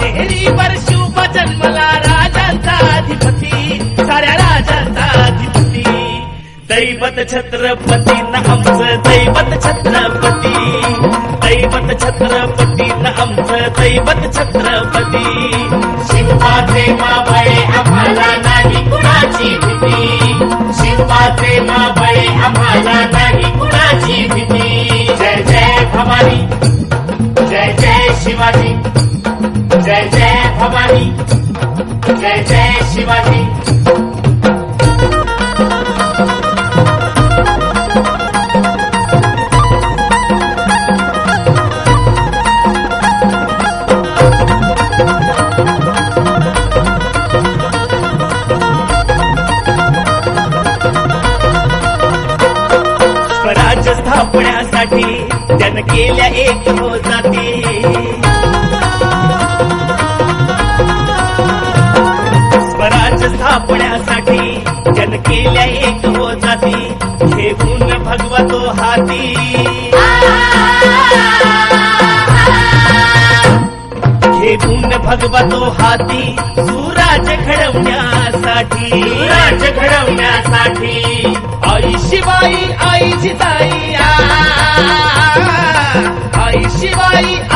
मेरी परशु बचन दैवत छत्रपती ना दैवत छत्रपती. दैवत छत्रपती ना दैवत छत्रपती. शिल्पाचे माबळे आम्हाला नाही कुणाची भीती. माबळे आम्हाला जय जय शिवाजी जय जय भवानी जय जय शिवाजी। स्वराज्य स्थापण्यासाठी त्यानं केल्या एक हो जाती. स्वराज्य स्थापण्यासाठी त्यानं केल्या एक हो जाती. घेऊन भगवतो हाती. घेऊन भगवतो हाती सुराज घडवण्यासाठी. राज्य घडवण्यासाठी. आई शिवाई आई जिजाई आ. आई शिवाई आई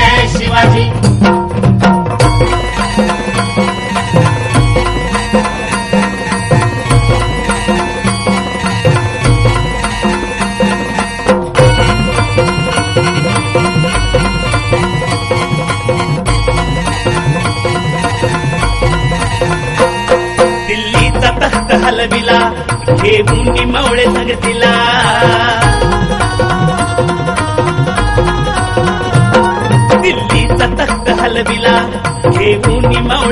शिवाजी. दिल्लीचा तख्त हलविला घेऊन मवळे जगतीला दिला घेऊन मवळे